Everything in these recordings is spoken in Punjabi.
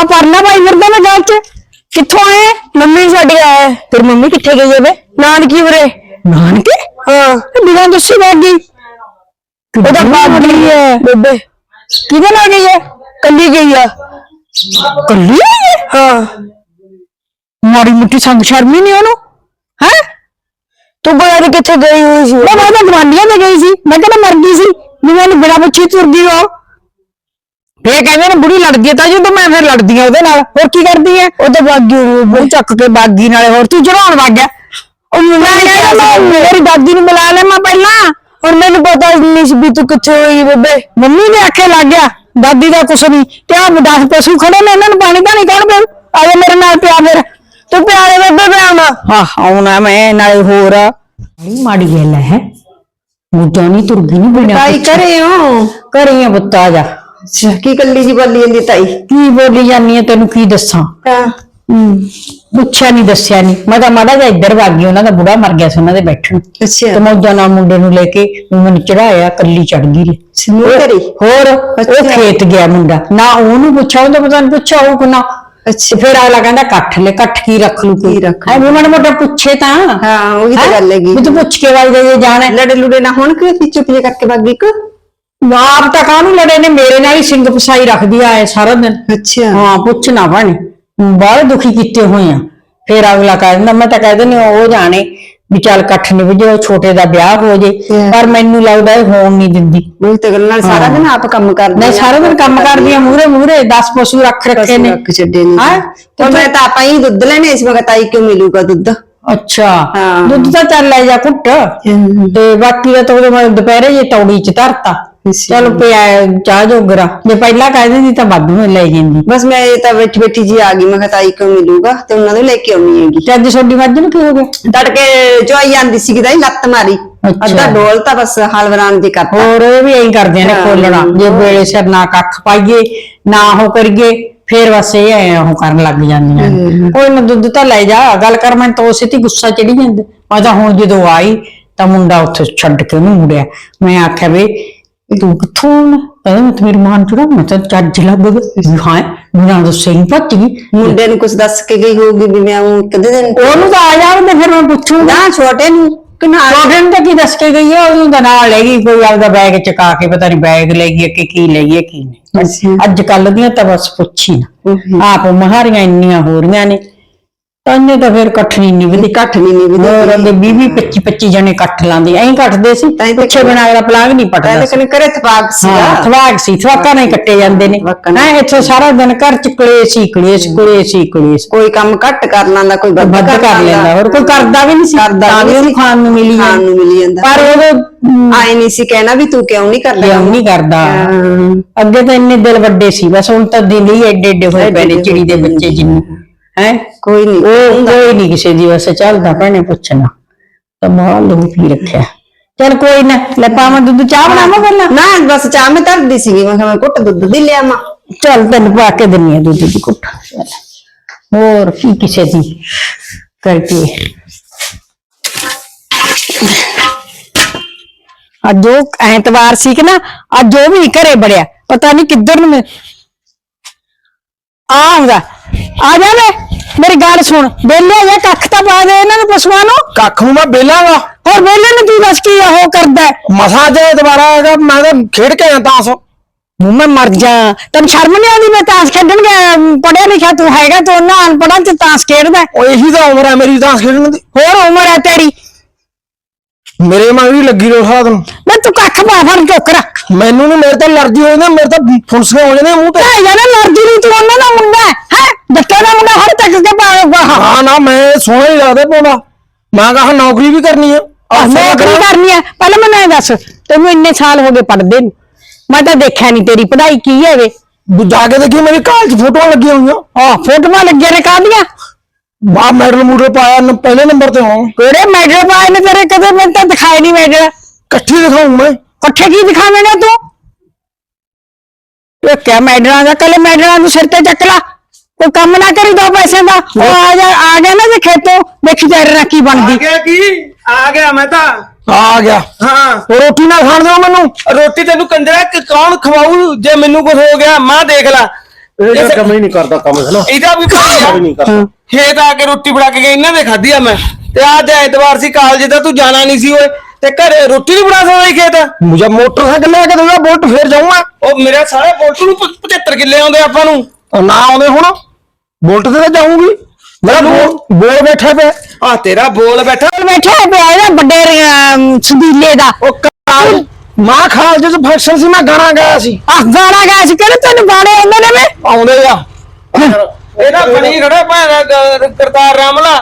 ਆ ਪਰਨਾ ਭਾਈ ਫਿਰਦਾ ਮੈਂ ਗੱਲ ਚ। ਕਿੱਥੋਂ ਆਏ ਮੰਮੀ ਸਾਡੀ ਆਏ ਤੇਰੀ ਮੰਮੀ ਕਿੱਥੇ ਗਈ ਹੈ ਵੇ? ਨਾਨਕੀ ਉਰੇ। ਨਾਨਕੇ? ਹਾਂ ਬਿਨਾਂ ਦੱਸੇ ਵਗ ਗਈ। ਉਹਦਾ ਬਾਪ ਗਈ ਹੈ ਬੇਬੇ ਕਿਹਦੇ ਨਾਲ ਗਈ ਹੈ ਕੱਲੀ ਗਈ ਆ। ਕੱਲੀ ਆਈ ਹੈ ਹਾਂ। ਮਾੜੀ ਮੁੱਠੀ ਸੰਗ ਸ਼ਰਮੀ ਨਹੀਂ ਉਹਨੂੰ? ਹੈ? ਤੂੰ ਬੜਾ ਕਿੱਥੇ ਗਈ ਹੋਈ ਸੀ। ਮੈਂ ਤਾਂ ਗਵਾਂਡੀਆਂ ਤੇ ਗਈ ਸੀ। ਮੈਂ ਕਹਿੰਦਾ ਮਰ ਗਈ ਸੀ। ਮੈਨੂੰ ਬਿਨਾਂ ਪੁੱਛੀ ਤੁਰ ਗਈ ਉਹ ਫੇਰ ਕਹਿੰਦੇ ਨੇ ਬੁੜੀ ਲੜਦੀ ਹੈ ਤਾਂ ਜਦੋਂ ਮੈਂ ਫਿਰ ਲੜਦੀ ਆ ਉਹਦੇ ਨਾਲ। ਹੋਰ ਕੀ ਕਰਦੀ ਹੈ? ਉਹ ਤਾਂ ਬਾਗੀ ਉਹ ਚੱਕ ਕੇ ਬਾਗੀ ਨਾਲੇ ਹੋਰ ਤੂੰ ਜੜਾਉਣ ਵਗ ਗਿਆ। ਉਹ ਮੈਂ ਮੇਰੀ ਦਾਦੀ ਨੂੰ ਬੁਲਾ ਲੈ ਮੈਂ ਪਹਿਲਾਂ। ਹੁਣ ਮੈਨੂੰ ਪਤਾ ਨਹੀਂ ਸੀ ਵੀ ਤੂੰ ਕਿੱਥੇ ਹੋਈ ਬੇਬੇ। ਮੰਮੀ ਨੇ ਆਖੇ ਲੱਗ ਗਿਆ ਦਾਦੀ ਦਾ ਕੁਛ ਨਹੀਂ। ਕਿਆ 10 ਪਸ਼ੂ ਖੜੇ ਨੇ ਇਹਨਾਂ ਨੂੰ ਪਾਣੀ ਧਾਣੀ ਕੌਣ ਪਿਆ ਆ ਜਾ ਮੇਰੇ ਨਾਲ ਪਿਆ ਫਿਰ। ਤੂੰ ਪਿਆਰੇ ਬੇਬੇ ਮੈਂ ਆਉਣਾ ਹਾਂ ਆਉਣਾ ਮੈਂ ਨਾਲੇ ਹੋਰ। ਬੜੀ ਮਾੜੀ ਗੱਲ ਹੈ। ਮੁੱਦਾ ਨਹੀਂ ਤੁਰਗੀ ਨਹੀਂ ਬਿਨਾ ਤਾਈ ਕਰੇ ਹੋ? ਘਰੇ ਆ ਪੁੱਤਾ ਜਾ। ਅੱਛਾ ਕੀ ਕੱਲੀ ਜੀ ਬੋਲੀ ਜਾਂਦੀ ਤਾਈ? ਕੀ ਬੋਲੀ ਜਾਨੀ ਹੈ ਤੈਨੂੰ ਕੀ ਦੱਸਾਂ? ਹਾਂ। ਪੁੱਛਿਆ ਨਹੀਂ ਦੱਸਿਆ ਨਹੀਂ ਮੈਂ ਤਾਂ ਮਾੜਾ ਜਿਹਾ ਇੱਧਰ ਵਗ ਗਈ ਉਹਨਾਂ ਦਾ ਬੁੜਾ ਮਰ ਗਿਆ ਸੀ ਉਹਨਾਂ ਦੇ ਬੈਠਣ। ਤੇ ਅੱਛਾ ਮੌਜਾਂ ਨਾਲ ਮੁੰਡੇ ਨੂੰ ਲੈ ਕੇ ਮੈਨੂੰ ਚੜਾਇਆ ਕੱਲੀ ਚੜ ਗਈ ਸਮੂਹ ਕਰੀ ਹੋਰ ਉਹ। ਖੇਤ ਗਿਆ ਮੁੰਡਾ। ਨਾ ਉਹਨੂੰ ਪੁੱਛਿਆ ਉਹਦਾ ਪਤਾ ਨਹੀਂ ਪੁੱਛਿਆ ਉਹ ਕੋਨਾ ਅੱਛਾ। ਫਿਰ ਅਗਲਾ ਕਹਿੰਦਾ ਕੱਠ ਲੈ ਕੱਠ ਕੀ ਰੱਖ ਲੂ ਕੀ ਰੱਖ ਹੈ ਵੀ ਮਾੜਾ ਮੋਟਾ ਪੁੱਛੇ ਤਾਂ। ਹਾਂ ਉਹੀ ਤਾਂ ਹੈਂ? ਗੱਲ ਹੈਗੀ। ਵੀ ਤੂੰ ਪੁੱਛ ਕੇ ਵਾਈ ਜੇ ਜਾਣਾ ਹੈ। ਲੜੇ ਲੁੜੇ ਨਾ ਹੋਣ ਕਿ ਅਸੀਂ ਚੁੱਪ ਜੇ ਕਰਕੇ ਬਾਗੀ ਕੋ ਆਪ ਤਾਂ ਕਾਹਨੂੰ ਲੜੇ ਨੇ? ਮੇਰੇ ਨਾਲ ਹੀ ਸਿੰਘ ਫਸਾਈ ਰੱਖਦੀ ਆਏ ਸਾਰਾ ਦਿਨ। ਅੱਛਾ। ਹਾਂ ਪੁੱਛਣਾ ਬਣ ਬਾਹਲੇ ਦੁਖੀ ਕੀਤੇ ਹੋਏ ਆ। ਫਿਰ ਅਗਲਾ ਕਹਿ ਦਿੰਦਾ ਮੈਂ ਤਾਂ ਕਹਿ ਦਿੰਦੀ ਹਾਂ, ਉਹ ਜਾਣੇ ਵੀ ਚੱਲ ਇਕੱਠ ਨਹੀਂ ਵਜੇ ਛੋਟੇ ਦਾ ਵਿਆਹ ਹੋ ਜੇ। ਹਾਂ। ਪਰ ਮੈਨੂੰ ਲੱਗਦਾ ਇਹ ਹੋਣ ਨਹੀਂ ਦਿੰਦੀ। ਉਹ ਤਾਂ ਗੱਲ ਨਾਲ ਸਾਰਾ ਦਿਨ ਆਪ ਕੰਮ ਕਰਦੀ ਮੈਂ ਸਾਰਾ ਦਿਨ ਕੰਮ ਕਰਦੀ ਆ ਮੂਰੇ ਮੂਰੇ 10 ਪਸ਼ੂ ਰੱਖ ਰੱਖੇ ਨੇ। ਰੱਖ ਛੱਡੇ ਨੇ। ਹੈਂ? ਤੇ ਮੈਂ ਤਾਂ ਆਪਾਂ ਹੀ ਦੁੱਧ ਲੈਣੇ ਇਸ ਵਕਤ ਤਾਈ ਕਿਉਂ ਮਿਲੂਗਾ ਦੁੱਧ? ਅੱਛਾ। ਹਾਂ। ਦੁੱਧ ਤਾਂ ਚੱਲ ਲੈ ਜਾ ਘੁੱਟ। ਤੇ ਬਾਕੀ ਦਾ ਤਾਂ ਉਹਦੇ ਮੈਂ ਦੁਪਹਿਰੇ ਜੇ ਤੌੜੀ ਚ ਧਰਤਾ। ਚਲ ਪਿਆ ਚਾਹ ਜੋਗਰਾ। ਜੇ ਪਹਿਲਾਂ ਕਹਿ ਦਿੰਦੀ ਤਾਂ ਵੱਧ ਨੂੰ ਲੈ ਜਾਂਦੀ। ਬਸ ਮੈਂ ਇਹ ਤਾਂ ਬੈਠੀ ਬੈਠੀ ਜੀ ਆ ਗਈ ਮੈਂ ਕਿਹਾ ਤਾਈ ਕਿਉਂ ਮਿਲੂਗਾ ਤੇ ਉਹਨਾਂ ਨੂੰ ਲੈ ਕੇ ਆਉਣੀ ਹੈਗੀ। ਤੇ ਅੱਜ ਛੋਡੀ ਮੱਝ ਨੂੰ ਕੀ ਹੋ ਗਿਆ? ਤੜਕੇ ਜੋ ਆਈ ਜਾਂਦੀ ਸੀ ਕਿਦਾਈ ਲੱਤ ਮਾਰੀ। ਅੱਛਾ। ਅੱਧਾ ਡੋਲ ਤਾਂ ਬਸ ਹਲਵਰਾਨ ਦੀ ਕਰਤਾ। ਹੋਰ ਇਹ ਵੀ ਐਂ ਕਰਦੇ ਨੇ ਹਾਂ। ਖੋਲਣਾ। ਜੇ ਵੇਲੇ ਸਿਰ ਨਾ ਕੱਖ ਪਾਈਏ ਨਾ ਉਹ ਕਰੀਏ ਫੇਰ ਬਸ ਇਹ ਐ ਉਹ ਕਰਨ ਲੱਗ ਜਾਂਦੀਆਂ ਨੇ। ਕੋਈ ਨਾ ਦੁੱਧ ਤਾਂ ਲੈ ਜਾ ਗੱਲ ਕਰ ਮੈਂ ਤਾਂ ਉਸੇ ਤੇ ਹੀ ਗੁੱਸਾ ਚੜੀ ਜਾਂਦਾ। ਮੈਂ ਤਾਂ ਹੁਣ ਜਦੋਂ ਆਈ ਤਾਂ ਮੁੰਡਾ ਉੱਥੇ ਛੱਡ ਕੇ ਉਹਨੂੰ ਮੁੜਿਆ। ਮੈਂ ਆਖਿਆ ਵੇ ਤੂੰ? ਕਹਿੰਦਾ ਮੈਂ ਤਾਂ ਮੇਰੀ ਮਾਂ ਚੜਾ ਮੈਂ ਤਾਂ ਚੱਜ ਲੱਗ ਗਈ। ਹਾਂ ਬਿਨਾਂ ਦੱਸੇ ਹੀ ਭੱਜ ਗਈ। ਮੁੰਡੇ ਨੂੰ ਕੁਝ ਦੱਸ ਕੇ ਗਈ ਹੋਊਗੀ ਵੀ ਮੈਂ ਉਹ ਕਦੇ ਦਿਨ ਉਹਨੂੰ ਤਾਂ ਆ ਜਾਣਦੇ ਫਿਰ ਮੈਂ ਪੁੱਛੂੰਗਾ। ਨਾ ਛੋਟੇ ਨੂੰ। ਕਿ ਨਾਲ ਛੋਟੇ ਨੂੰ ਤਾਂ ਕੀ ਦੱਸ ਕੇ ਗਈ ਹੈ ਉਹਨੂੰ ਤਾਂ ਨਾਲ ਲੈ ਗਈ ਕੋਈ ਆਪਦਾ ਬੈਗ ਚਕਾ ਕੇ ਪਤਾ ਨਹੀਂ ਬੈਗ ਲੈ ਗਈ ਕਿ ਕੀ ਲੈ ਗਈ ਕੀ ਨਹੀਂ। ਅੱਜ ਕੱਲ ਦੀਆਂ ਤਾਂ ਬਸ ਪੁੱਛੀ ਨਾ। ਆਪ ਮਹਾਰੀਆਂ ਇੰਨੀਆਂ ਹੋ ਰਹੀਆਂ ਨੇ। ਤਾਂਨੇ ਤਾਂ ਫਿਰ ਇਕੱਠ ਨਹੀਂ ਨਿਭਦੀ। ਇਕੱਠ ਨਹੀਂ ਨਿਭਦੀ। ਹੋਰ ਅੱਗੇ 20 20 25 25 ਜਣੇ ਇਕੱਠ ਲਾਉਂਦੇ। ਐਂ ਕੱਟਦੇ ਸੀ। ਤਾਂ ਹੀ ਤਾਂ ਪਿੱਛੇ ਬਣਾ ਅਗਲਾ ਪਲਾਗ ਨਹੀਂ ਪਟਦਾ ਸੀ। ਕਨੇ ਕਰੇ ਤਪਾਕ ਸੀਗਾ। ਹਾਂ ਥਵਾਕ ਸੀ। ਥਵਾਕਾਂ ਨਹੀਂ ਕੱਟੇ ਜਾਂਦੇ ਨੇ। ਥਵਾਕਾਂ ਨਾਲ। ਹੈ ਇੱਥੇ ਸਾਰਾ ਦਿਨ ਘਰ ਚ ਕਲੇਸ਼ ਹੀ ਕਲੇਸ਼ ਕਲੇਸ਼ ਹੀ ਕਲੇਸ਼। ਕੋਈ ਕੰਮ ਘੱਟ ਕਰ ਲੈਂਦਾ ਕੋਈ ਵੱਧ ਕਰ ਲੈਂਦਾ। ਹੋਰ ਕੋਈ ਕਰਦਾ ਵੀ ਨਹੀਂ ਸੀ। ਕਰਦਾ ਤਾਂ ਵੀ ਉਹਨੂੰ ਸੀ। ਖਾਣ ਨੂੰ ਮਿਲੀ ਖਾਣ ਨੂੰ ਮਿਲੀ ਜਾਂਦਾ। ਪਰ ਉਹ ਆਏ ਨਹੀਂ ਸੀ ਕਹਿਣਾ ਵੀ ਤੂੰ ਕਿਉਂ ਨਹੀਂ ਕਰਦਾ। ਕਿਉਂ ਨਹੀਂ ਕਰਦਾ। ਹਾਂ। ਅੱਗੇ ਤਾਂ ਇੰਨੇ ਦਿਲ ਵੱਡੇ ਸੀ। ਬਸ ਹੁਣ ਤਾਂ ਦਿਲ ਹੀ ਐਡੇ ਐਡੇ ਹੋਏ ਪਏ ਨੇ ਚਿੜੀ ਦੇ ਬੱਚੇ ਜਿੰਨੇ। ਹੈ? ਕੋਈ ਨਹੀਂ ਉਹ ਕੋਈ ਨਹੀਂ ਕਿਸੇ ਦੀ ਵਸੇ ਚੱਲਦਾ ਭੈਣੇ ਪੁੱਛਣਾ। ਤਾਂ ਮਾਂ ਲਹੂ ਪੀ ਰੱਖਿਆ? ਚਲ ਕੋਈ ਨਾ ਲੈ ਪਾਵਾਂ ਦੁੱਧ ਚਾਹ ਬਣਾਵਾਂ ਪਹਿਲਾਂ? ਨਾ ਬਸ ਚਾਹ ਮੈਂ ਧਰਦੀ ਸੀਗੀ ਮੈਂ ਕਿਹਾ ਮੈਂ ਘੁੱਟ ਦੁੱਧ ਦੀ ਲਿਆ ਮਾਂ ਚੱਲ ਤੈਨੂੰ ਪਾ ਕੇ ਦਿੰਨੀ ਆ ਦੁੱਧ ਦੀ ਘੁੱਟ। ਹੋਰ ਕੀ ਕਿਸੇ ਦੀ ਕਰਕੇ ਅੱਜ ਉਹ ਐਤਵਾਰ ਸੀ ਕਿ ਨਾ ਅੱਜ ਉਹ ਵੀ ਘਰੇ ਬੜਿਆ ਪਤਾ ਨਹੀਂ ਕਿੱਧਰ ਨੂੰ ਆਉਂਦਾ। ਆ ਜਾ ਲੈ ਮੇਰੀ ਗੱਲ ਸੁਣ। ਬੇਲੇ ਜਾਂ ਕੱਖ ਤਾਂ ਪਾ ਦੇ ਇਹਨਾਂ ਨੂੰ ਪਸ਼ੂਆਂ ਨੂੰ। ਕੱਖ ਨੂੰ ਮੈਂ ਬੇਲਾਂਗਾ ਹੋਰ ਬੇਲੇ ਨੂੰ ਤੂੰ ਦੱਸ ਕੀ ਉਹ ਕਰਦਾ ਹੈ? ਮਸਾ ਜੇ ਦੁਬਾਰਾ ਆਏਗਾ ਮੈਂ ਤਾਂ ਖੇਡ ਕੇ ਆਇਆ ਤਾਂ ਸੋ। ਮੂੰਹ ਮੈਂ ਮਰ ਜਾ। ਤੈਨੂੰ ਸ਼ਰਮ ਨਹੀਂ ਆਉਂਦੀ ਮੈਂ ਤਾਸ਼ ਖੇਡਣ ਗਿਆ? ਪੜਿਆ ਲਿਖਿਆ ਤੂੰ ਹੈਗਾ ਤੂੰ ਉਹਨਾਂ ਅਨਪੜਾਂ ਚ ਤਾਸ਼ ਖੇਡਦਾ ਹੈ। ਉਹ ਇਹੀ ਤਾਂ ਉਮਰ ਹੈ ਮੇਰੀ ਤਾਂ ਖੇਡਣ ਦੀ। ਹੋਰ ਉਮਰ ਹੈ ਤੇਰੀ। ਮੇਰੇ ਮਗਰ ਲੱਗੀ ਰੋ ਸਾਰਾ ਦਿਨ ਮੈਂ ਤੂੰ ਕੱਖ ਪਾ ਫੜ ਚੁੱਕ ਰੱਖ ਮੈਨੂੰ ਨੀ ਮੇਰੇ ਤਾਂ ਅਲਰਜੀ ਹੋ ਜਾਂਦੀ ਮੇਰੇ ਤਾਂ ਫੁੰਸੀਆਂ ਹੋ ਜਾਂਦੀਆਂ ਮੂੰਹ ਤੇ। ਲੈ ਜਾਣਾ ਲੜਦੀ ਨਹੀਂ ਤੂੰ ਉਹਨਾਂ ਦਾ ਮੁੰਡਾ ਹੈ ਹੈਂ? ਜੱਟਾਂ ਦਾ ਮੁੰਡਾ ਹਰ ਤੱਕ ਕੇ ਪਾਵੇਗਾ ਹਾਂ ਨਾ ਮੈਂ ਸੋਹਣਾ ਹੀ ਲੱਗਦਾ ਪਾਉਂਦਾ ਮੈਂ ਕਹਾ ਨੌਕਰੀ ਵੀ ਕਰਨੀ ਆ। ਨੌਕਰੀ ਕਰਨੀ ਹੈ ਪਹਿਲਾਂ ਮੈਨੂੰ ਇਹ ਦੱਸ ਤੈਨੂੰ ਇੰਨੇ ਸਾਲ ਹੋ ਗਏ ਪੜਦੇ ਨੂੰ। ਮੈਂ ਤਾਂ ਦੇਖਿਆ ਨਹੀਂ ਤੇਰੀ ਪੜ੍ਹਾਈ ਕੀ ਹੈ ਵੇ ਜਾ ਕੇ ਦੇਖੀ ਮੇਰੀ ਕਾਲਜ ਫੋਟੋਆਂ ਲੱਗੀਆਂ ਹੋਈਆਂ। ਆ ਫੋਟੋਆਂ ਲੱਗੀਆਂ ਨੇ ਕਾਹਦੀਆਂ? ਬਾ ਮੈਡਲ ਮੂਡਲ ਪਾਇਆ ਨ- ਪਹਿਲੇ ਨੰਬਰ ਤੇ ਹਾਂ ਕਿਹੜੇ ਮੈਡਲ ਪਾਏ ਨੇ ਤੇਰੇ? ਕਦੇ ਮੈਨੂੰ ਤਾਂ ਦਿਖਾਏ ਨਹੀਂ ਮੈਡਲ ਇਕੱਠੀ ਦਿਖਾਉਂ ਮੈਂ। ਇਕੱਠੇ ਕੀ ਦਿਖਾਵੇਂਗਾ ਤੂੰ? ਇਹ ਕਿਆ ਮੈਡਲਾਂ ਦਾ? ਕੱਲੇ ਮੈਡਲਾਂ ਨੂੰ ਸਿਰ ਤੇ ਚੱਕ ਲਾ। ਕੋਈ ਕੰਮ ਨਾ ਕਰੀ ਦੋ ਪੈਸੇ ਦਾ। ਉਹ ਆ ਜਾ ਆ ਗਿਆ ਨਾ ਜੇ ਖੇਤੋਂ। ਦੇਖੀ ਤੇਰੇ ਨਾਲ ਕੀ ਬਣਦੀ। ਗਿਆ ਕੀ? ਆ ਗਿਆ ਮੈਂ ਤਾਂ। ਆ ਗਿਆ। ਹਾਂ। ਉਹ ਰੋਟੀ ਨਾ ਖਾਣ ਦਿਓ ਮੈਨੂੰ। ਰੋਟੀ ਤੈਨੂੰ ਕੰਜਰਾ ਕਿ ਕੌਣ ਖਵਾਊ? ਜੇ ਮੈਨੂੰ ਕੁਝ ਹੋ ਗਿਆ ਮਾਂ ਦੇਖ ਲੈ। ਇਹ ਤਾਂ ਕੰਮ ਹੀ ਨਹੀਂ ਕਰਦਾ ਕੰਮ ਹੈ ਨਾ? ਇਹਦਾ ਵੀ ਵੀ ਨਹੀਂ ਕਰਦਾ। ਖੇਤ ਆ ਕੇ ਰੋਟੀ ਬਣਾ ਕੇ ਗਈ ਇਹਨਾਂ ਦੇ ਖਾਧੀ ਆ ਮੈਂ। ਤੇ ਅੱਜ ਐਤਵਾਰ ਸੀ ਕਾਲਜ ਦਾ ਤੂੰ ਜਾਣਾ ਨਹੀਂ ਸੀ ਓਏ। ਤੇ ਘਰੇ ਰੋਟੀ ਨਹੀਂ ਬਣਾ ਸਕਦਾ ਖੇਤ? ਮੁਝੇ ਮੋਟਰਸਾਈਕਲ ਲੈ ਕੇ ਦੇਗਾ ਬੁਲਟ ਫੇਰ ਜਾਊਂਗਾ। ਉਹ ਮੇਰੇ ਸਾਰੇ ਬੋਲਟ ਨੂੰ 75 ਕਿੱਲੇ ਆਉਂਦੇ ਆਪਾਂ ਨੂੰ। ਨਾ ਆਉਂਦੇ ਹੁਣ। ਬੁਲਟ ਤੇ ਤਾਂ ਜਾਊਂਗੀ। ਮੇਰਾ ਬੋਲ ਬੈਠਾ ਪਿਆ। ਆ ਤੇਰਾ ਬੋਲ ਬੈਠਾ। ਬੈਠਾ ਹੈ ਪਿਆ ਇਹਦਾ ਵੱਡੇ ਸਦੀਲੇ ਦਾ। ਉਹ ਕਾਲ ਮਾਂ ਖਾਲ ਚ ਫੰਕਸ਼ਨ ਸੀ ਮੈਂ ਗਾਣਾ ਗਾਇਆ ਸੀ। ਆ ਗਾਣਾ ਗਾ ਸੀ ਕਿਹੜੇ ਤੈਨੂੰ ਗਾਣੇ ਆਉਂਦੇ ਨੇ ਵੇ? ਆਉਂਦੇ ਆ। ਇਹਦਾ ਬਣੀ ਖੜਾ ਭੈਣ ਕਰਤਾਰ ਰਾਮਲਾ।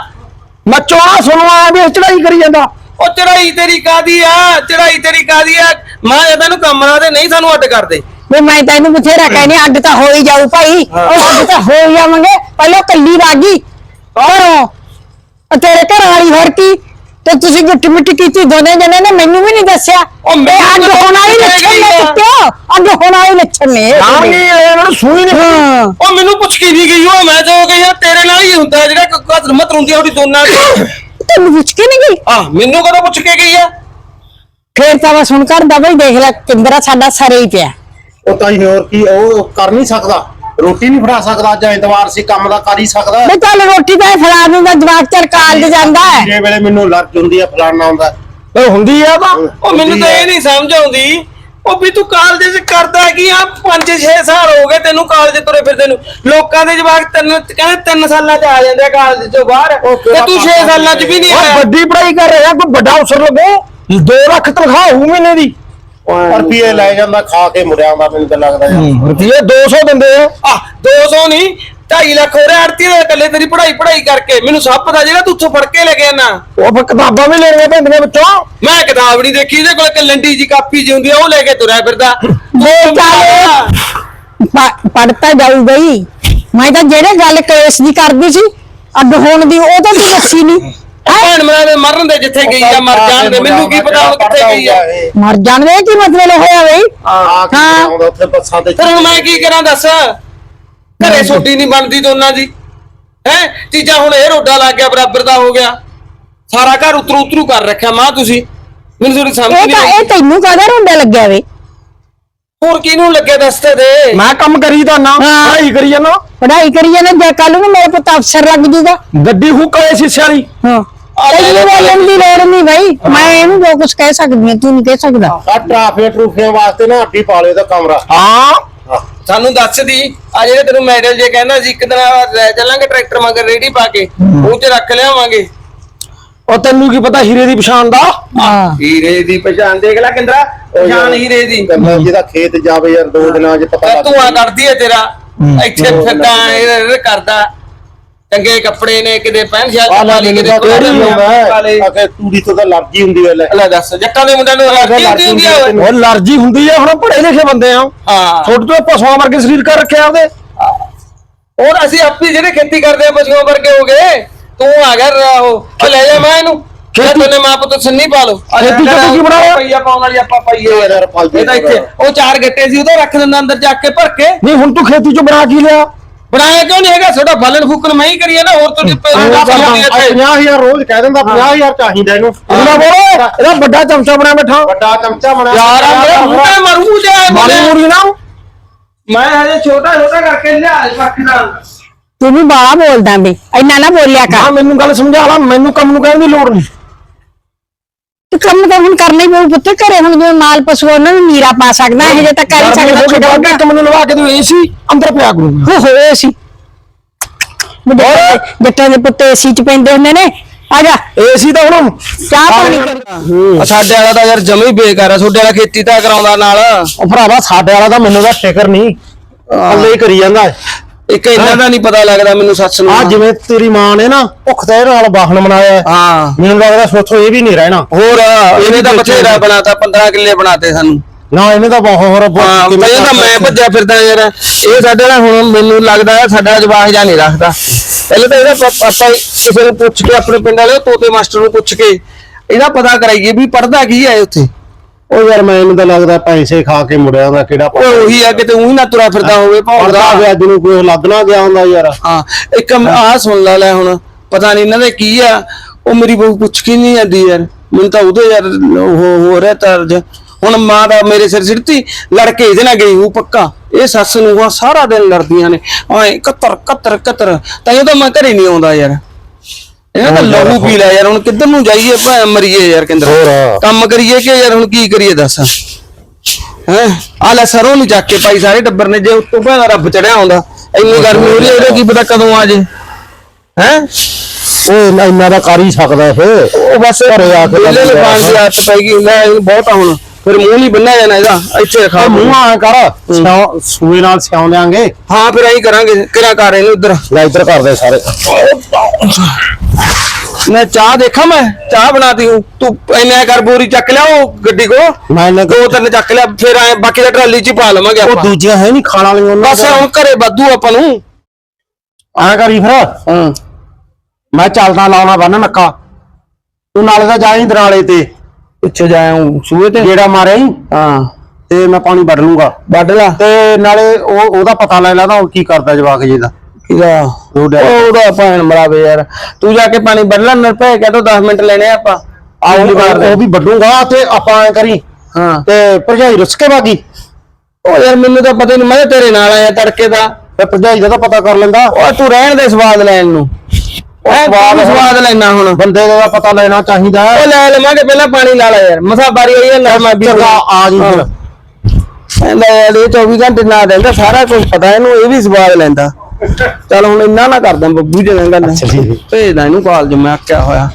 ਮੈਂ ਚੋਣਾ ਸੁਣਵਾ ਵੀ ਚੜਾਈ ਕਰੀ ਜਾਂਦਾ। ਉਹ ਚੜਾਈ ਤੇਰੀ ਕਾਦੀ ਆ? ਚੜਾਈ ਤੇਰੀ ਕਾਦੀ ਆ? ਮਾਂ ਇਹਦਾ ਨੂੰ ਕੰਮ ਨਾ ਦੇ ਨਹੀਂ ਸਾਨੂੰ ਅੱਡ ਕਰਦੇ। ਵੀ ਮੈਂ ਤੈਨੂੰ ਬਥੇਰਾ ਕਹਿੰਦੀ ਅੱਡ ਤਾਂ ਹੋ ਹੀ ਜਾਊ ਭਾਈ। ਉਹ ਅੱਡ ਤਾਂ ਹੋ ਹੀ ਜਾਵਾਂਗੇ। ਪਹਿਲਾਂ ਕੱਲੀ ਵਾਗੀ ਔਰ ਤੇਰੇ ਘਰ ਵਾਲੀ ਹੋਰ ਕੀ? ਤੇ ਤੁਸੀਂ ਗੁੱਟੀ ਮਿੱਟੀ ਕੀਤੀ ਦੋਨੇ ਜਣੇ ਨੇ ਮੈਨੂੰ ਵੀ ਨਹੀਂ ਦੱਸਿਆ? ਉਹ ਤਾਂ ਹੋਣਾ ਹੀ ਪੁੱਛਿਆ ਲੱਛਣ ਨੇ ਨਹੀਂ। ਕੁੱਤਿਓ ਅੱਡ ਹੋਣਾ ਹੀ ਲੱਛਣ ਨੇ ਇਹ ਜਾਣਗੇ ਤੁਹਾਡੇ। ਇਹਨਾਂ ਨੂੰ ਸੂਈ ਨਹੀਂ ਹਾਂ। ਉਹ ਮੈਨੂੰ ਪੁੱਛ ਕੇ ਨਹੀਂ ਗਈ ਉਹ ਮੈਂ ਜੋ ਕਹੀਆ ਤੇਰੇ ਨਾਲ ਹੀ ਹੁੰਦਾ ਜਿਹੜਾ ਕਦ ਮਤ ਹੁੰਦੀ ਆ ਉਹਦੀ ਦੋਨਾਂ ਦੀ। ਤੈਨੂੰ ਪੁੱਛ ਕੇ ਨਹੀਂ ਗਈ? ਆ ਮੈਨੂੰ ਕਦੋਂ ਪੁੱਛ ਕੇ ਗਈ ਆ? ਫੇਰ ਤਾਂ ਬਸ ਹੁਣ ਕਰਦਾ ਬਈ ਦੇਖ ਲੈ ਕਿੰਦਰਾ ਸਾਡਾ ਸਰੇ ਹੀ ਪਿਆ। ਉਹ ਤਾਂ ਹੀ ਹੋਰ ਕੀ ਉਹ ਕਰ ਨਹੀਂ ਸਕਦਾ। ਰੋਟੀ ਨਹੀਂ ਫੜਾ ਸਕਦਾ ਅੱਜ ਐਤਵਾਰ ਸੀ ਕੰਮ ਦਾ ਕਰ ਹੀ ਸਕਦਾ। ਬਈ ਚੱਲ ਰੋਟੀ ਤਾਂ ਇਹ ਫੜਾ ਦੂੰਗਾ ਜਵਾਕ ਚਰ ਕਾਲਜ ਜਾਂਦਾ ਹੈ। ਜੇ ਵੇਲੇ ਮੈਨੂੰ ਲੱਗ ਹੁੰਦੀ ਆ ਫਲਾਣਾ ਹੁੰਦਾ ਉਹ ਹੁੰਦੀ ਆ ਤਾਂ ਉਹ ਮੈਨੂੰ ਤਾਂ ਇਹ ਨਹੀਂ ਸਮਝ ਆਉਂਦੀ ਉਹ ਵੀ ਤੂੰ ਕਾਲਜ ਚ ਕਰਦਾ ਕੀ ਆ? 5-6 ਸਾਲ ਹੋ ਗਏ ਤੈਨੂੰ ਕਾਲਜ ਤੁਰੇ ਫਿਰਦੇ ਨੂੰ। ਲੋਕਾਂ ਦੇ ਜਵਾਕ ਤਿੰਨ ਕਹਿੰਦੇ 3 ਸਾਲਾਂ ਚ ਆ ਜਾਂਦੇ ਆ ਕਾਲਜ ਚੋਂ ਬਾਹਰ। ਤੇ ਤੂੰ 6 ਸਾਲਾਂ ਚ ਵੀ ਨਹੀਂ ਆਇਆ। ਵੱਡੀ ਪੜਾਈ ਕਰ ਰਿਹਾ ਕੋਈ ਵੱਡਾ ਅਫਸਰ ਲੱਗੋ 2 ਲੱਖ ਤਨਖਾਹ ਹੋਊ ਮਹੀਨੇ ਦੀ। ਰੁਪਏ ਲੈ ਜਾਂਦਾ ਖਾ ਕੇ ਮੁਰਿਆ ਆਉਂਦਾ ਮੈਨੂੰ ਤਾਂ ਲੱਗਦਾ ਰੁਪਏ 200 ਦਿੰਦੇ ਆ। ਆ 200 ਨਹੀਂ 2.5 ਲੱਖ ਹੋ ਰਿਹਾ ਆੜਤੀ ਦੇ ਇਕੱਲੇ ਤੇਰੀ ਪੜ੍ਹਾਈ ਪੜ੍ਹਾਈ ਕਰਕੇ। ਮੈਨੂੰ ਸਭ ਪਤਾ ਜਿਹੜਾ ਤੂੰ ਉੱਥੋਂ ਫੜ ਕੇ ਲੈ ਕੇ ਆਣਾ ਉਹ ਫਿਰ ਕਿਤਾਬਾਂ ਵੀ ਲੈਣੀਆਂ ਪੈਂਦੀਆਂ ਵਿੱਚੋਂ। ਮੈਂ ਕਿਤਾਬ ਨਹੀਂ ਦੇਖੀ ਇਹਦੇ ਕੋਲ ਇੱਕ ਲੰਡੀ ਜੀ ਕਾਪੀ ਜੀ ਹੁੰਦੀ ਆ ਉਹ ਲੈ ਕੇ ਤੁਰਿਆ ਫਿਰਦਾ। ਉਹ ਚੱਲ ਪੜਤਾ ਜਾਊ ਗਈ ਮੈਂ ਤਾਂ ਜਿਹੜੇ ਗੱਲ ਕੇਸ ਦੀ ਕਰਦੀ ਸੀ ਅੱਡ ਹੋਣ ਦੀ ਉਹ ਤਾਂ ਤੂੰ ਦੱਸੀ ਨਹੀਂ ਭੈਣ ਮੇਰਾ ਦੇ ਮਰਨ ਦੇ ਜਿੱਥੇ ਗਈ ਆ ਮਰ ਜਾਣ ਦੇ ਮੈਨੂੰ ਕੀ ਪਤਾ ਉਹ ਕਿੱਥੇ ਗਈ ਆ। ਮਰ ਜਾਣਦੇ ਕੀ ਮਤਲਬ ਹੋਇਆ ਬਈ? ਆ ਕੇ ਹਾਂ। ਆਉਂਦਾ ਉੱਥੇ ਬੱਸਾਂ ਤੇ ਫਿਰ ਹੁਣ ਮੈਂ ਕੀ ਕਰਾਂ ਦੱਸ? ਘਰੇ ਛੁੱਟੀ ਨਹੀਂ ਬਣਦੀ ਦੋਨਾਂ ਦੀ। ਹੈ? ਤੀਜਾ ਹੁਣ ਇਹ ਰੋਡਾ ਲੱਗ ਗਿਆ ਬਰਾਬਰ ਦਾ ਹੋ ਗਿਆ। ਸਾਰਾ ਘਰ ਉਤਰੂ ਉਤਰੂ ਕਰ ਰੱਖਿਆ ਮਾਂ ਤੁਸੀਂ। ਮੈਨੂੰ ਥੋੜੀ ਸਮਝ ਇਹ ਨਹੀਂ ਤਾਂ ਆਈ ਇਹ ਤੈਨੂੰ ਕਾਹਦਾ ਰੋਂਡਾ ਲੱਗਿਆ ਵੇ? ਹੋਰ ਕਿਹਨੂੰ ਲੱਗੇ ਦੱਸ ਤੇ ਦੇ? ਮੈਂ ਕੰਮ ਕਰੀ ਤਾਂ ਨਾ ਹਾਂ। ਪੜਾਈ ਕਰੀ ਜਾਂਦਾ ਪੜਾਈ ਕਰੀ ਜਾਣਾ ਜੇ ਕੱਲ ਨੂੰ ਮੇਰੇ ਪੁੱਤ ਅਫਸਰ ਲੱਗ ਜੂਗਾ। ਗੱਡੀ ਹੁੱਕਲੇ ਸੀ ਵਾਲੀ। ਹਾਂ। ਤੈਨੂੰ ਬੋਲਣ ਦੀ ਲੋੜ ਨਹੀਂ ਬਈ। ਮੈਂ ਇਹਨੂੰ ਜੋ ਕੁਝ ਕਹਿ ਸਕਦੀ ਹਾਂ ਤੂੰ ਨਹੀਂ ਕਹਿ ਸਕਦਾ। ਆ ਟਰਾਫੀਆਂ ਟਰੂਫੀਆਂ ਵਾਸਤੇ ਨਾ ਅੱਡੀ ਪਾ ਲਿਓ ਦਾ ਕਮਰਾ। ਹਾਂ। ਸਾਨੂੰ ਦੱਸ ਦੀ। ਆ ਜਿਹੜੇ ਤੈਨੂੰ ਮੈਡਲ ਜੇ ਕਹਿੰਦਾ ਸੀ ਇੱਕ ਦਿਨ ਲੈ ਚੱਲਾਂਗੇ ਟਰੈਕਟਰ ਮਗਰ ਰੇੜੀ ਪਾ ਕੇ ਉਹ ਚ ਰੱਖ ਲਿਆਵਾਂਗੇ। ਉਹ ਤੈਨੂੰ ਕੀ ਪਤਾ ਹੀਰੇ ਦੀ ਪਛਾਣ ਦਾ? ਹਾਂ। ਹੀਰੇ ਦੀ ਪਛਾਣ ਦੇਖ ਲੈ ਕਿੰਦਰਾ ਪਛਾਣ ਹੀਰੇ ਦੀ। ਜਿਹਦਾ ਖੇਤ ਜਾਵੇ ਯਾਰ ਦੋ ਦਿਨਾਂ 'ਚ ਪਤਾ ਤਾਂ ਲੱਗ ਧੂਆਂ ਕੱਢਦੀ ਹੈ ਤੇਰਾ। ਇੱਥੇ ਫਿਰਦਾ ਇਹ ਕਰਦਾ। ਚੰਗੇ ਕੱਪੜੇ ਨੇ ਕਿਤੇ ਪੈਂਟ ਸ਼ਰਟ ਪਾ ਲਈ ਕਿਤੇ ਕਿਹੜੀ ਪਾ ਲਈ। ਹੁੰਦਾ ਅਗੇ ਤੂੜੀ ਤੋਂ ਤਾਂ ਅਲਰਜੀ ਹੁੰਦੀ ਵੇਲੇ। ਲੈ ਦੱਸ ਜੱਟਾਂ ਦੇ ਮੁੰਡਿਆਂ ਨੂੰ ਅਲਰਜੀ ਹੁੰਦੀ ਆ। ਉਹ ਅਲਰਜੀ ਹੁੰਦੀ ਆ ਹੁਣ ਪੜ੍ਹੇ ਲਿਖੇ ਬੰਦੇ ਆ ਹਾਂ। ਛੋਟੇ ਤੋਂ ਪਸ਼ੂਆਂ ਵਰਗੇ ਸਰੀਰ ਕਰ ਰੱਖਿਆ ਉਹਦੇ। ਹੋਰ ਅਸੀਂ ਆਪੀ ਜਿਹੜੇ ਖੇਤੀ ਕਰਦੇ ਆ ਪਸ਼ੂਆਂ ਵਰਗੇ ਹੋ ਗਏ ਤੂੰ ਆ ਗਿਆ ਰ- ਉਹ ਲੈ ਜਾ ਮੈਂ ਇਹਨੂੰ। ਖੇਤੀ- ਨੇ ਮਾਂ ਪੁੱਤ ਸੰਨੀ ਪਾ ਲਓ। ਖੇਤੀ ਚ ਕੀ ਬਣਾਇਆ? ਪਈਆ ਪਾਉਣ ਵਾਲੀ ਆਪਾਂ ਪਾਈਏ ਯਾਰ ਪਾਈਏ ਇਹ ਤਾਂ ਇੱਥੇ ਉਹ ਚਾਰ ਗੱਟੇ ਸੀ ਉਹਦਾ ਰੱਖ ਦਿੰਦਾ ਅੰਦਰ ਜਾ ਕੇ ਭਰ ਕੇ। ਨਹੀਂ ਹੁਣ ਤੂੰ ਖੇਤੀ ਚੋਂ ਬਣਾ ਕੀ ਲਿਆ? ਬਣਾਇਆ ਕਿਉਂ ਨਹੀਂ ਹੈਗਾ? ਤੁਹਾਡਾ ਬਾਲਣ ਫੂਕਣ ਮੈਂ ਹੀ ਕਰੀਏ ਨਾ ਹੋਰ ਤੋਂ ਪੈਸੇ 50000 ਰੋਜ਼ ਕਹਿ ਦਿੰਦਾ 50000 ਚਾਹੀਦਾ ਇਹਨੂੰ। ਇਹਦਾ ਬੋਲੋ ਇਹਦਾ ਵੱਡਾ ਚਮਚਾ ਬਣਿਆ ਬੈਠਾ। ਵੱਡਾ ਚਮਚਾ ਬਣਿਆ। ਯਾਰ ਮੇਰੇ ਮੁੰਡੇ ਮਰੂ ਜਾ ਮਾਰੀ ਮੂਰੀ ਨਾ। ਮੈਂ ਹਜੇ ਛੋਟਾ ਛੋਟਾ ਕਰਕੇ ਲਿਆ ਪੱਖ ਨਾਲ। ਤੂੰ ਵੀ ਬਾਲਾ ਬੋਲਦਾ ਬਈ ਇੰਨਾ ਨਾ ਬੋਲਿਆ ਹਾਂ ਕਰ ਮੈਨੂੰ ਗੱਲ ਸਮਝਾ ਲਾ ਮੈਨੂੰ ਕੰਮ ਨੂੰ ਕਹਿਣ ਦੀ ਲੋੜ ਨਹੀਂ। ਤੂੰ ਕੰਮ ਤਾਂ ਹੁਣ ਕਰਨਾ ਹੀ ਪਊ ਪੁੱਤ ਘਰੇ ਹੁਣ ਜਿਵੇਂ ਮਾਲ ਪਸ਼ੂ ਉਹਨਾਂ ਨੂੰ ਨੀਰਾ ਪਾ ਸਕਦਾ ਇਹ ਜੇ ਤਾਂ ਕਰ ਹੀ ਸਕਦਾ ਛੋਟਾ ਮੋਟਾ ਮੈਨੂੰ ਲਵਾ ਕੇ ਦਿਓ ਏਸੀ ਅੰਦਰ ਪਿਆ ਕਰੂੰਗਾ। ਹੋ ਹੋਏ ਸੀ ਜੱਟਾਂ ਦੇ ਪੁੱਤ ਏਸੀ ਚ ਪੈਂਦੇ ਹੁੰਦੇ ਨੇ। ਆ ਜਾ। ਏਸੀ ਤਾਂ ਹੁਣ ਚਾਹ ਪਾਣੀ ਕਰ। ਆ ਸਾਡੇ ਵਾਲਾ ਤਾਂ ਯਾਰ ਜਮੇ ਹੀ ਬੇਕਾਰ ਆ ਤੁਹਾਡੇ ਵਾਲਾ ਖੇਤੀ ਤਾਂ ਕਰਾਉਂਦਾ ਨਾਲ। ਉਹ ਭਰਾਵਾ ਸਾਡੇ ਵਾਲਾ ਤਾਂ ਮੈਨੂੰ ਤਾਂ ਫਿਕਰ ਨਹੀਂ। ਅੱਲੇ ਹੀ ਕਰੀ ਜਾਂਦਾ। ਇੱਕ ਇਹਨਾਂ ਦਾ ਨਹੀਂ ਪਤਾ ਲੱਗਦਾ ਮੈਨੂੰ ਸੱਚ ਨੂੰ। ਆ ਜਿਵੇਂ ਤੇਰੀ ਮਾਂ ਨੇ ਨਾ ਭੁੱਖ ਤੇ ਨਾਲ ਵਾਹਣ ਬਣਾਇਆ ਹੈ। ਮੈਨੂੰ ਲੱਗਦਾ ਸੋਚੋ ਇਹ ਵੀ ਨਹੀਂ ਰਹਿਣਾ। ਹੋਰ ਇਹਨੇ ਤਾਂ ਬਥੇਰਾ ਬਣਾਤਾ 15 ਕਿੱਲੇ ਬਣਾਤੇ ਸਾਨੂੰ। ਨਾ ਇਹਨੇ ਤਾਂ ਬਹੁਤ ਹੋਰ ਮੈਂ ਤਾਂ ਮੈਂ ਭੱਜਿਆ ਫਿਰਦਾ ਯਾਰ। ਇਹ ਸਾਡੇ ਨਾਲ ਹੁਣ ਮੈਨੂੰ ਲੱਗਦਾ ਸਾਡਾ ਜਵਾਕ ਜਾਂ ਨਹੀਂ ਰੱਖਦਾ। ਪਹਿਲੇ ਤਾਂ ਇਹਦਾ ਪਾਪਾ ਕਿਸੇ ਨੂੰ ਪੁੱਛ ਕੇ ਆਪਣੇ ਪਿੰਡ ਵਾਲੇ ਤੋਤੇ ਮਾਸਟਰ ਨੂੰ ਪੁੱਛ ਕੇ ਇਹਦਾ ਪਤਾ ਕਰਾਈਏ ਵੀ ਪੜਦਾ ਕੀ ਹੈ ਉੱਥੇ। ਉਹ ਯਾਰ ਮੈਨੂੰ ਤਾਂ ਲੱਗਦਾ ਪੈਸੇ ਖਾ ਕੇ ਮੁੜਿਆ ਦਾ ਕਿਹੜਾ ਉਹ ਉਹੀ ਆ ਕਿਤੇ ਉਹੀ ਨਾ ਤੁਰਾ ਫਿਰਦਾ ਹੋਵੇ ਭੌਂਕਦਾ। ਹੋਇਆ ਅੱਜ ਨੂੰ ਕੋਈ ਲੱਗ ਨਾ ਗਿਆ ਹੁੰਦਾ ਯਾਰ। ਹਾਂ ਇੱਕ ਆਹ ਸੁਣ ਲਾ ਲੈ ਹੁਣ ਪਤਾ ਨਹੀਂ ਇਹਨਾਂ ਦੇ ਕੀ ਆ ਉਹ ਮੇਰੀ ਬਹੂ ਪੁੱਛ ਕੇ ਨਹੀਂ ਆਂਦੀ ਯਾਰ। ਮੈਨੂੰ ਤਾਂ ਉਹਦੇ ਯਾਰ ਉਹ ਹੋ ਰਿਹਾ ਤਰਜ। ਹੁਣ ਮਾਂ ਦਾ ਮੇਰੇ ਸਿਰ ਸਿੱਟਤੀ ਲੜ ਕੇ ਇਹਦੇ ਨਾਲ ਗਈ ਉਹ ਪੱਕਾ। ਇਹ ਸੱਸ ਨੂੰ ਆ ਸਾਰਾ ਦਿਨ ਲੜਦੀਆਂ ਨੇ। ਐ ਕਤਰ ਕਤਰ ਕਤਰ। ਤਾਂ ਇਹ ਤਾਂ ਮੈਂ ਘਰੇ ਨਹੀਂ ਆਉਂਦਾ ਯਾਰ। ਇਹਨਾਂ ਤਾਂ ਲਹੂ ਪੀ ਲਿਆ ਯਾਰ ਹੁਣ ਕਿੱਧਰ ਨੂੰ ਜਾਈਏ ਭੈ ਮਰੀਏ ਯਾਰ ਕਿੰਦਰ। ਕੰਮ ਕਰੀਏ ਕਿ ਯਾਰ ਹੁਣ ਕੀ ਕਰੀਏ ਦੱਸ? ਹੈ? ਆ ਲੈ ਸਰੋਂ ਨੂੰ ਚੱਕ ਕੇ ਪਾਈ ਸਾਰੇ ਟੱਬਰ ਨੇ ਜੇ ਉੱਤੋਂ ਭਾਵੇਂ ਰੱਬ ਚੜਿਆ ਆਉਂਦਾ। ਇੰਨੀ ਗਰਮੀ ਹੋ ਰਹੀ ਹੈ ਇਹਦਾ ਕੀ ਪਤਾ ਕਦੋਂ ਆ ਜੇ। ਹੈ? ਉਹ ਇੰਨਾ- ਇੰਨਾ ਦਾ ਕਰ ਹੀ ਸਕਦਾ ਇਹ। ਉਹ ਬਸ ਘਰੇ ਆ ਕੇ ਵਿਹਲੇ ਲੱਗ ਲਗਾਉਣ ਦੀ ਆਦਤ ਪੈ ਗਈ ਲੈ ਇਹਨੂੰ ਬਹੁਤ ਆ ਹੁਣ। ਫਿਰ ਮੂੰਹ ਨਹੀਂ ਬੰਨਿਆ ਜਾਣਾ ਇਹਦਾ ਇੱਥੇ ਖਾ ਆ ਮੂੰਹ ਆ ਕਰ। ਸਿਉਂ- ਸੂਏ ਨਾਲ ਸਿਉਂ ਦਿਆਂਗੇ। ਹਾਂ ਫਿਰ ਐਂ ਕਰਾਂਗੇ ਕਿਹੜਾ ਕਰ ਇਹਨੂੰ ਉਧਰ ਲੈ ਇੱਧਰ ਕਰਦੇ ਸਾਰੇ। ਮੈਂ ਚਾਹ ਦੇਖਾਂ ਮੈਂ ਚਾਹ ਬਣਾਤੀ ਹੂੰ। ਤੂੰ ਐਨੇ ਕਰ ਬੋਰੀ ਚੱਕ ਲਿਆ ਉਹ ਗੱਡੀ ਕੋ। ਮੈਂ ਦੋ ਤਿੰਨ ਚੱਕ ਲਿਆ ਫਿਰ ਐ ਬਾਕੀ ਦਾ ਟਰਾਲੀ ਚ ਹੀ ਪਾ ਲਵਾਂਗੇ ਉਹ ਆਪਾਂ। ਦੂਜੀਆਂ ਹੈ ਨਹੀਂ ਖਾਣ ਵਾਲੀਆਂ ਉਹਨਾਂ ਬਸ ਹੁਣ ਘਰੇ ਵਾਧੂ ਆਪਾਂ ਨੂੰ। ਆ ਕਰੀ ਫਿਰ। ਹਾਂ। ਮੈਂ ਚੱਲਦਾ ਲਾਉਣਾ ਬੰਨ ਨੱਕਾ। ਤੂੰ ਨਾਲੇ ਦਾ ਜਾਈਂ ਦਰਾਲੇ ਤੇ। ਪਿੱਛੇ ਜਾਇਆ ਸੂਏ ਤੇ। ਜਿਹੜਾ ਮਾਰਿਆ ਈ ਹਾਂ। ਤੇ ਮੈਂ ਪਾਣੀ ਵੱਢ ਲੂੰਗਾ। ਵੱਢ ਲਾ। ਤੇ ਨਾਲੇ ਉਹ ਉਹਦਾ ਪਤਾ ਲੈ ਲੈਦਾ ਉਹ ਕੀ ਕਰਦਾ ਜਵਾਕ ਜੀ ਦਾ। ਕਿਦਾ ਉਹ ਡੈ- ਉਹਦਾ ਭੈਣ ਮਰਾਵੇ ਯਾਰ। ਤੂੰ ਜਾ ਕੇ ਪਾਣੀ ਵੱਢ ਲੈ ਨਰਪੇ ਕਹਿ ਦੋ 10 ਮਿੰਟ ਲੈਣੇ ਆ ਆਪਾਂ। ਆਹ ਆਉਂ ਮਾਰ ਦੇ। ਉਹ ਵੀ ਵੱਢੂਗਾ ਤੇ ਆਪਾਂ ਐ ਕਰੀ। ਹਾਂ। ਤੇ ਭਰਜਾਈ ਰੁੱਸ ਕੇ ਬਾਗੀ? ਉਹ ਯਾਰ ਮੈਨੂੰ ਤਾਂ ਪਤਾ ਨਹੀਂ ਮੈਂ ਤੇਰੇ ਨਾਲ ਆਇਆ ਤੜਕੇ ਦਾ। ਤੇ ਭਰਜਾਈ ਦਾ ਤਾਂ ਪਤਾ ਕਰ ਲੈਂਦਾ। ਉਹ ਤੂੰ ਰਹਿਣ ਦੇ ਸਵਾਦ ਲੈਣ ਨੂੰ। ਉਹ ਸਵਾਦ ਸਵਾਦ ਲੈਣਾ ਹੁਣ। ਬੰਦੇ ਦਾ ਪਤਾ ਲੈਣਾ ਚਾਹੀਦਾ। ਉਹ ਲੈ ਲਵਾਂਗੇ ਪਹਿਲਾਂ ਪਾਣੀ ਲਾ ਲੈ ਯਾਰ। ਮਸਾ ਬਾਰੀ ਆਈ ਹੈ ਲੈ ਮੈਂ ਵੀ ਆ ਜੀ ਫਿਰ ਯਾਰ ਇਹ 24 ਘੰਟੇ ਨਾ ਰਹਿੰਦਾ ਸਾਰਾ ਕੁਝ ਪਤਾ ਇਹਨੂੰ ਇਹ ਵੀ ਸਵਾਦ ਲੈਂਦਾ। ਚੱਲ ਹੁਣ ਇੰਨਾ ਨਾ ਕਰਦਾ ਬੱਬੂ ਜੀ ਨਾਲ ਗੱਲ। ਭੇਜਦਾ ਇਹਨੂੰ ਕਾਲਜ ਮੈਂ ਆਕਿਆ ਹੋਇਆ